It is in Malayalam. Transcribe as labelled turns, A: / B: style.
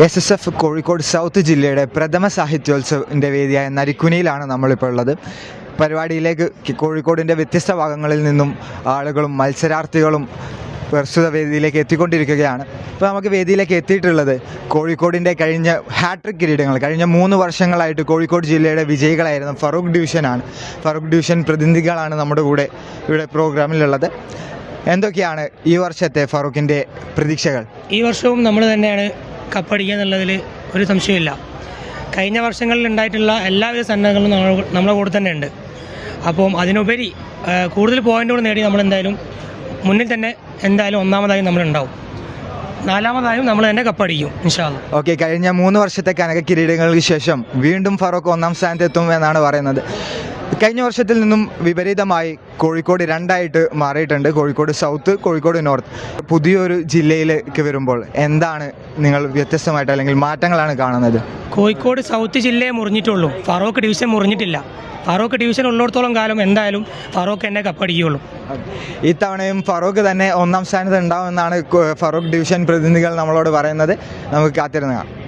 A: S S F Kozhikode south ജില്ലയുടെ പ്രഥമ സാഹിത്യോത്സവന്റെ വേദിയായ നരിക്കുനിയിലാണ് നമ്മളിപ്പോൾ ഉള്ളത്. പരിപാടിയിലേക്ക് കോഴിക്കോടിന്റെ വ്യത്യസ്ത ഭാഗങ്ങളിൽ നിന്നും ആളുകളും മത്സരാർത്ഥികളും പ്രസ്തുത വേദിയിലേക്ക് എത്തിക്കൊണ്ടിരിക്കുകയാണ്. ഇപ്പോൾ നമുക്ക് വേദിയിലേക്ക് എത്തിയിട്ടുള്ളത് കോഴിക്കോടിന്റെ കഴിഞ്ഞ ഹാട്രിക് കിരീടങ്ങൾ. കഴിഞ്ഞ മൂന്ന് വർഷങ്ങളായിട്ട് കോഴിക്കോട് ജില്ലയുടെ വിജയികളായിരുന്നു ഫറൂഖ് ഡിവിഷനാണ് ഫറൂഖ് ഡിവിഷൻ പ്രതിനിധികളാണ് നമ്മുടെ കൂടെ ഇവിടെ പ്രോഗ്രാമിലുള്ളത്. എന്തൊക്കെയാണ് ഈ വർഷത്തെ ഫറൂഖിന്റെ പ്രതീക്ഷകൾ?
B: ഈ വർഷവും നമ്മൾ തന്നെയാണ് കപ്പടിക്കുക എന്നുള്ളതിൽ ഒരു സംശയമില്ല കഴിഞ്ഞ വർഷങ്ങളിൽ ഉണ്ടായിട്ടുള്ള എല്ലാവിധ സന്നദ്ധങ്ങളും നമ്മളെ കൂടെ തന്നെ ഉണ്ട് അപ്പം അതിനുപരി കൂടുതൽ പോയിന്റുകൾ നേടി നമ്മൾ എന്തായാലും മുന്നിൽ തന്നെ എന്തായാലും ഒന്നാമതായും നമ്മളുണ്ടാവും. നാലാമതായും നമ്മൾ തന്നെ കപ്പടിക്കും
A: ഓക്കെ കഴിഞ്ഞ മൂന്ന് വർഷത്തെ കനക കിരീടങ്ങൾക്ക് ശേഷം വീണ്ടും ഫറൂഖ് ഒന്നാം സ്ഥാനത്തെത്തും എന്നാണ് പറയുന്നത്. കഴിഞ്ഞ വർഷത്തിൽ നിന്നും വിപരീതമായി കോഴിക്കോട് രണ്ടായിട്ട് മാറിയിട്ടുണ്ട്. കോഴിക്കോട് സൗത്ത് കോഴിക്കോട് നോർത്ത് പുതിയൊരു ജില്ലയിലേക്ക് വരുമ്പോൾ എന്താണ് നിങ്ങൾ വ്യത്യസ്തമായിട്ട് അല്ലെങ്കിൽ മാറ്റങ്ങളാണ് കാണുന്നത്?
B: കോഴിക്കോട് സൗത്ത് ജില്ലയെ മുറിഞ്ഞിട്ടുള്ളൂ. ഫറോക്ക് ഡിവിഷൻ മുറിഞ്ഞിട്ടില്ല. ഫറോക്ക് ഡിവിഷൻ ഉള്ളിടത്തോളം കാലം എന്തായാലും ഫറോക്ക് എന്നെ കപ്പടിക്കുകയുള്ളൂ
A: ഇത്തവണയും ഫറോക്ക് തന്നെ ഒന്നാം സ്ഥാനത്ത് ഉണ്ടാവുമെന്നാണ് ഫറോക്ക് ഫറൂഖ് ഡിവിഷൻ പ്രതിനിധികൾ നമ്മളോട് പറയുന്നത്. നമുക്ക് കാത്തിരുന്ന് കാണാം.